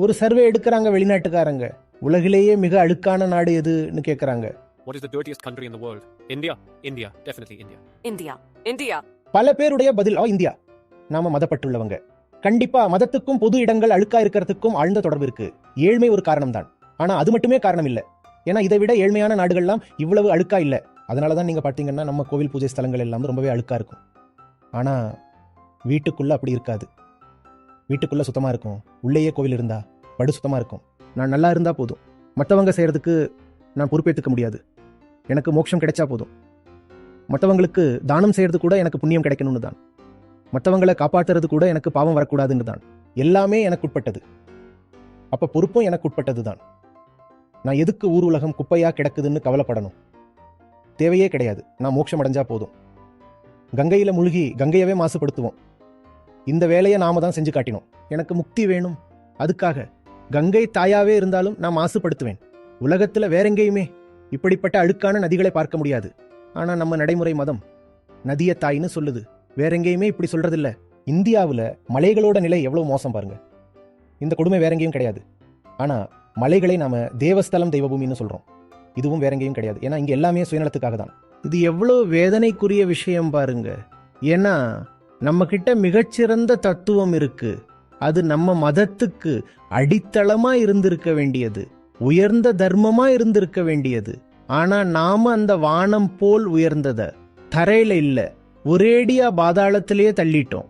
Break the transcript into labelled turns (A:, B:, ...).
A: ஒரு சர்வே எடுக்கிறாங்க வெளிநாட்டுக்காரங்க உலகிலேயே மிக அழுக்கான நாடு எதுன்னு கேட்கறாங்க
B: What is the dirtiest country in the world? India. India. Definitely India.
C: India. India.
A: பல பேருடைய பதில் "ஆ, இந்தியா நாம மதப்பட்டுள்ளவங்க கண்டிப்பா மதத்துக்கும் பொது இடங்கள் அழுக்கா இருக்கிறதுக்கும் ஆழ்ந்த தொடர்பு இருக்கு ஏழ்மை ஒரு காரணம் தான் ஆனா அது மட்டுமே காரணம் இல்ல ஏன்னா இதை விட ஏழ்மையான நாடுகள்லாம் இவ்வளவு அழுக்கா இல்ல அதனால தான் நீங்க பாத்தீங்கன்னா நம்ம கோவில் பூஜை ஸ்தலங்கள் எல்லாம் ரொம்பவே அழுக்கா இருக்கும் ஆனா வீட்டுக்குள்ள அப்படி இருக்காது வீட்டுக்குள்ளே சுத்தமாக இருக்கும். உள்ளேயே கோவில் இருந்தா படு சுத்தமாக இருக்கும். நான் நல்லா இருந்தால் போதும். மற்றவங்க செய்கிறதுக்கு நான் பொறுப்பேற்றுக்க முடியாது. எனக்கு மோட்சம் கிடைச்சா போதும். மற்றவங்களுக்கு தானம் செய்கிறது கூட எனக்கு புண்ணியம் கிடைக்கணும்னு தான். மற்றவங்களை காப்பாற்றுறது கூட எனக்கு பாவம் வரக்கூடாதுன்னு தான். எல்லாமே எனக்கு உட்பட்டது. அப்போ பொறுப்பும் எனக்கு உட்பட்டது தான். நான் எதுக்கு ஊர் உலகம் குப்பையாக கிடக்குதுன்னு கவலைப்படணும். தேவையே கிடையாது. நான் மோட்சம் அடைஞ்சா போதும். கங்கையில் முழுகி கங்கையவே மாசுபடுத்துவோம். இந்த வேலையை நாம தான் செஞ்சு காட்டினோம். எனக்கு முக்தி வேணும். அதுக்காக கங்கை தாயாவே இருந்தாலும் நான் மாசுபடுத்துவேன். உலகத்துல வேறெங்கேயுமே இப்படிப்பட்ட அழுக்கான நதிகளை பார்க்க முடியாது. ஆனா நம்ம நடைமுறை மதம் நதிய தாயின்னு சொல்லுது. வேறெங்கேயுமே இப்படி சொல்றதில்ல. இந்தியாவில் மலைகளோட நிலை எவ்வளவு மோசம் பாருங்க. இந்த கொடுமை வேறெங்கேயும் கிடையாது. ஆனா மலைகளை நாம தேவஸ்தலம் தெய்வபூமின்னு சொல்றோம். இதுவும் வேறெங்கேயும் கிடையாது. ஏன்னா இங்க எல்லாமே சுயநலத்துக்காக தான் இது எவ்வளவு வேதனைக்குரிய விஷயம் பாருங்க. ஏன்னா நம்ம கிட்ட மிகச்சிறந்த தத்துவம் இருக்கு. அது நம்ம மதத்துக்கு அடித்தளமா இருந்திருக்க வேண்டியது. உயர்ந்த தர்மமா இருந்திருக்க வேண்டியது. ஆனா நாம அந்த வானம் போல் உயர்ந்தத தரையில இல்ல ஒரேடியா பாதாளத்திலேயே தள்ளிட்டோம்.